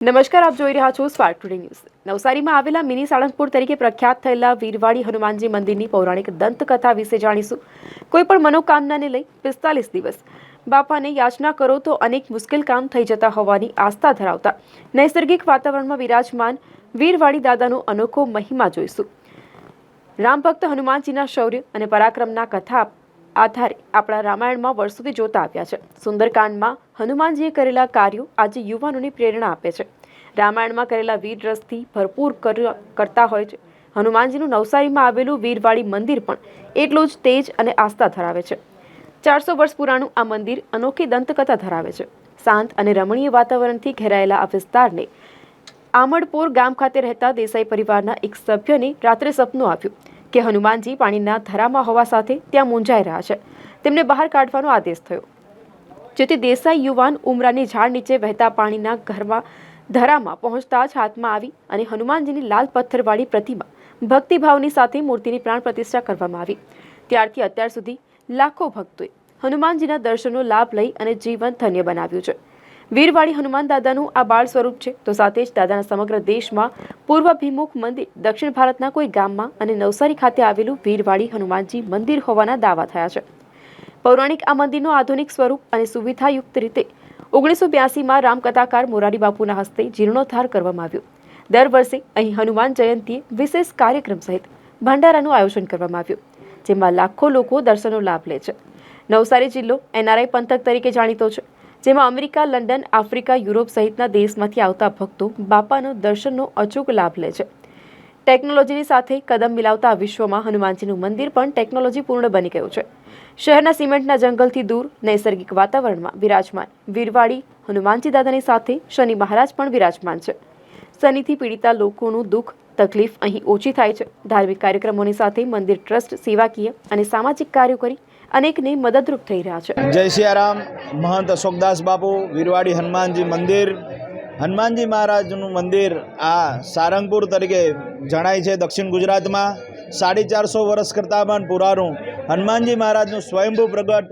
નમસ્કાર, આપ જોઈ રહ્યા છો સ્પાર્ક ટુડે ન્યૂઝ. નવસારીમાં આવેલા મિની સાળંગપુર તરીકે પ્રખ્યાત થયેલા વીરવાડી હનુમાનજી મંદિરની પૌરાણિક દંતકથા વિશે જાણીશું. કોઈ પણ મનોકામનાને લઈ પિસ્તાલીસ દિવસ. બાપાને યાચના કરો તો અનેક મુશ્કેલ કામ થઈ જતા હોવાની આસ્થા ધરાવતા નૈસર્ગિક વાતાવરણમાં વિરાજમાન વીરવાડી દાદાનો અનોખો મહિમા જોઈશું. રામ ભક્ત હનુમાનજીના શૌર્ય અને પરાક્રમના કથા આધારે આપણા રામાયણમાં વર્ષોથી જોતા આવ્યા છે. સુંદરકાંડમાં હનુમાનજીએ કરેલા કાર્યો આજે યુવાનોને પ્રેરણા આપે છે. રામાયણમાં કરેલા વીર રસથી ભરપૂર કર- કરતા હોય છે. હનુમાનજીનું નવસારીમાં આવેલું વીરવાડી મંદિર પણ એટલું જ તેજ અને આસ્થા ધરાવે છે. ચારસો વર્ષ પુરાણું આ મંદિર અનોખી દંતકથા ધરાવે છે. શાંત અને રમણીય વાતાવરણથી ઘેરાયેલા આ વિસ્તારને આમડપોર ગામ ખાતે રહેતા દેસાઈ પરિવારના એક સભ્યને રાત્રે સપનું આવ્યું. કે હનુમાનજી પાણીના ધરામાં હોવા સાથે ત્યાં મૂંઝાઈ રહ્યા છે. તેમને બહાર કાઢવાનો આદેશ થયો. જેથી દેસાઈ યુવાન ઉમરાની ઝાડ નીચે વહેતા પાણીના ઘરમાં ધરામાં પહોંચતા જ હાથમાં આવી અને હનુમાનજીની લાલ પથ્થરવાળી પ્રતિમા ભક્તિભાવની સાથે મૂર્તિની પ્રાણ પ્રતિષ્ઠા કરવામાં આવી. ત્યારથી અત્યાર સુધી લાખો ભક્તોએ હનુમાનજીના દર્શનનો લાભ લઈ અને જીવન ધન્ય બનાવ્યું છે. વીરવાડી હનુમાન દાદાનું આ બાળ સ્વરૂપ છે. તો સાથે જ દાદાના સમગ્ર દેશમાં પૂર્વાભિમુખ મંદિર, દક્ષિણ ભારતના કોઈ ગામમાં અને નવસારી ખાતે આવેલું વીરવાડી હનુમાનજી મંદિર હોવાના દાવા થયા છે. પૌરાણિક આ મંદિરનું આધુનિક સ્વરૂપ અને સુવિધાયુક્ત રીતે ઓગણીસો બ્યાસીમાં રામકથાકાર મોરારી બાપુના હસ્તે જીર્ણોદ્ધાર કરવામાં આવ્યો. દર વર્ષે અહીં હનુમાન જયંતીએ વિશેષ કાર્યક્રમ સહિત ભંડારાનું આયોજન કરવામાં આવ્યું, જેમાં લાખો લોકો દર્શનનો લાભ લે છે. નવસારી જિલ્લો એનઆરઆઈ પંથક તરીકે જાણીતો છે. જેમાં અમેરિકા, લંડન, આફ્રિકા, યુરોપ સહિતના દેશમાંથી આવતા ભક્તો બાપાનો દર્શનનો અચૂક લાભ લે છે. ટેકનોલોજીની સાથે કદમ મિલાવતા વિશ્વમાં હનુમાનજીનું મંદિર પણ ટેકનોલોજી પૂર્ણ બની ગયું છે. શહેરના સિમેન્ટના જંગલથી દૂર નૈસર્ગિક વાતાવરણમાં વિરાજમાન વીરવાડી હનુમાનજી દાદાની સાથે શનિ મહારાજ પણ વિરાજમાન છે. શનિથી પીડિતા લોકોનું દુઃખ, તકલીફ અહીં ઓછી થાય છે. ધાર્મિક કાર્યક્રમોની સાથે મંદિર ટ્રસ્ટ સેવાકીય અને સામાજિક કાર્યો કરી અનેકને મદદરૂપ થઈ રહ્યા છે. જય સિયારામ, મહંત અશોકદાસ બાપુ, વીરવાડી હનુમાનજી મંદિર. હનુમાનજી મહારાજનું મંદિર આ સારંગપુર તરીકે જણાય છે દક્ષિણ ગુજરાતમાં. સાડી ચારસો વર્ષ કરતાં પણ પુરાણું. હનુમાનજી મહારાજનું સ્વયંભૂ પ્રગટ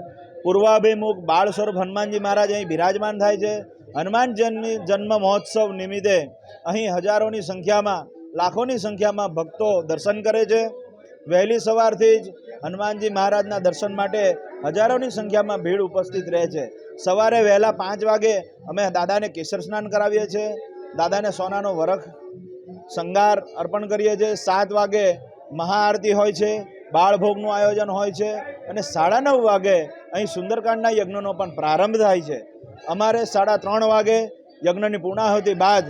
પૂર્વાભિમુખ બાળ સ્વરૂપ હનુમાનજી મહારાજ અહીં બિરાજમાન થાય છે. હનુમાન જન્મ જન્મ મહોત્સવ નિમિત્તે અહીં હજારોની સંખ્યામાં, લાખોની સંખ્યામાં ભક્તો દર્શન કરે છે. વહેલી સવારથી જ હનુમાનજી મહારાજના દર્શન માટે હજારોની સંખ્યામાં ભીડ ઉપસ્થિત રહે છે. સવારે વહેલા પાંચ વાગે અમે દાદાને કેસર સ્નાન કરાવીએ છીએ. દાદાને સોનાનો વરખ શંગાર અર્પણ કરીએ છીએ. સાત વાગે મહાઆરતી હોય છે, બાળભોગનું આયોજન હોય છે અને સાડા નવ વાગે અહીં સુંદરકાંડના યજ્ઞનો પણ પ્રારંભ થાય છે. અમારે સાડા ત્રણ વાગે યજ્ઞની પૂર્ણાહુતિ બાદ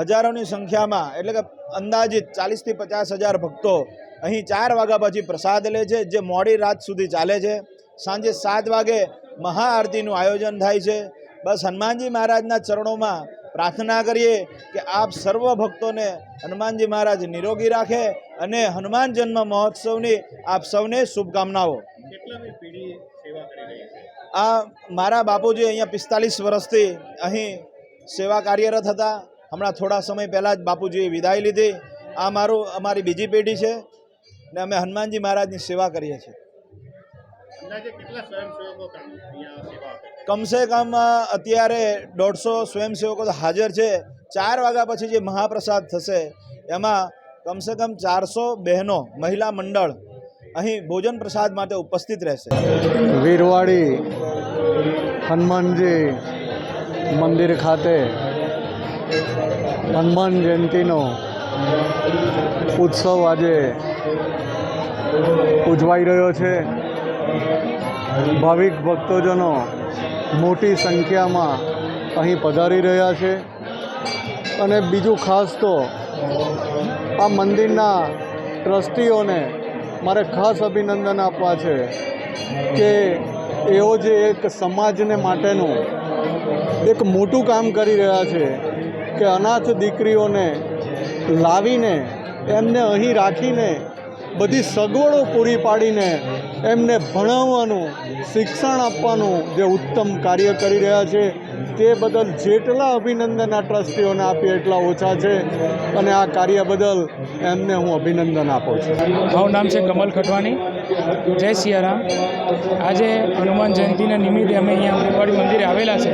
હજારોની સંખ્યામાં, એટલે કે અંદાજિત ચાલીસથી પચાસ હજાર ભક્તો અહીં ચાર વાગ્યા પછી પ્રસાદ લે છે જે મોડી રાત સુધી ચાલે છે. સાંજે સાત વાગે મહાઆરતીનું આયોજન થાય છે. બસ હનુમાનજી મહારાજના ચરણોમાં પ્રાર્થના કરીએ કે આપ સર્વ ભક્તોને હનુમાનજી મહારાજ નિરોગી રાખે અને હનુમાન જન્મ મહોત્સવની આપ સૌને શુભકામનાઓ. આ મારા બાપુજી અહીંયા પિસ્તાલીસ વર્ષથી અહીં સેવા કાર્યરત હતા. હમણાં થોડા સમય પહેલાં જ બાપુજીએ વિદાય લીધી. આ મારું અમારી બીજી પેઢી છે. ને અમે હનુમાનજી મહારાજની સેવા કરીએ છીએ. અંદાજે કેટલા સ્વયંસેવકો કામ અહીંયા સેવા આપે છે? કમસે કમ અત્યારે દોઢસો સ્વયંસેવકો તો હાજર છે. ચાર વાગ્યા પછી જે મહાપ્રસાદ થશે એમાં કમસે કમ ચારસો બહેનો મહિલા મંડળ અહીં ભોજન પ્રસાદ માટે ઉપસ્થિત રહેશે. વીરવાડી હનુમાનજી મંદિર ખાતે હનુમાન જયંતિનો ઉત્સવ આજે ઉજવાઈ રહ્યો છે. ભાવિક ભક્તોજનો મોટી સંખ્યામાં અહીં પધારી રહ્યા છે. અને બીજું ખાસ તો આ મંદિરના ટ્રસ્ટીઓને મારે ખાસ અભિનંદન આપવા છે કે એઓ જે એક સમાજને માટેનું એક મોટું કામ કરી રહ્યા છે કે અનાથ દીકરીઓને લાવીને, એમને અહીં રાખીને બધી સગવડો પૂરી પાડીને એમને ભણાવવાનું, શિક્ષણ આપવાનું જે ઉત્તમ કાર્ય કરી રહ્યા છે તે બદલ જેટલા અભિનંદન આ ટ્રસ્ટીઓને આપીએ એટલા ઓછા છે. અને આ કાર્ય બદલ એમને હું અભિનંદન આપું છું. મારું નામ છે કમલ ખટવાની. જય સિયારામ. આજે હનુમાન જયંતિના નિમિત્તે અમે અહીંયા આંગણવાડી મંદિરે આવેલા છે.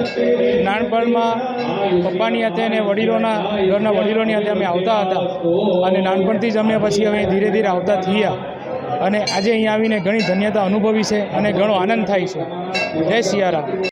નાનપણમાં પપ્પાની હાથે અને વડીલોના ઘરના વડીલોની હાથે અમે આવતા હતા અને નાનપણથી જ અમે પછી હવે ધીરે ધીરે આવતા થયા. અને આજે અહીંયા આવીને ઘણી ધન્યતા અનુભવી છે અને ઘણો આનંદ થાય છે. જય સિયારામ.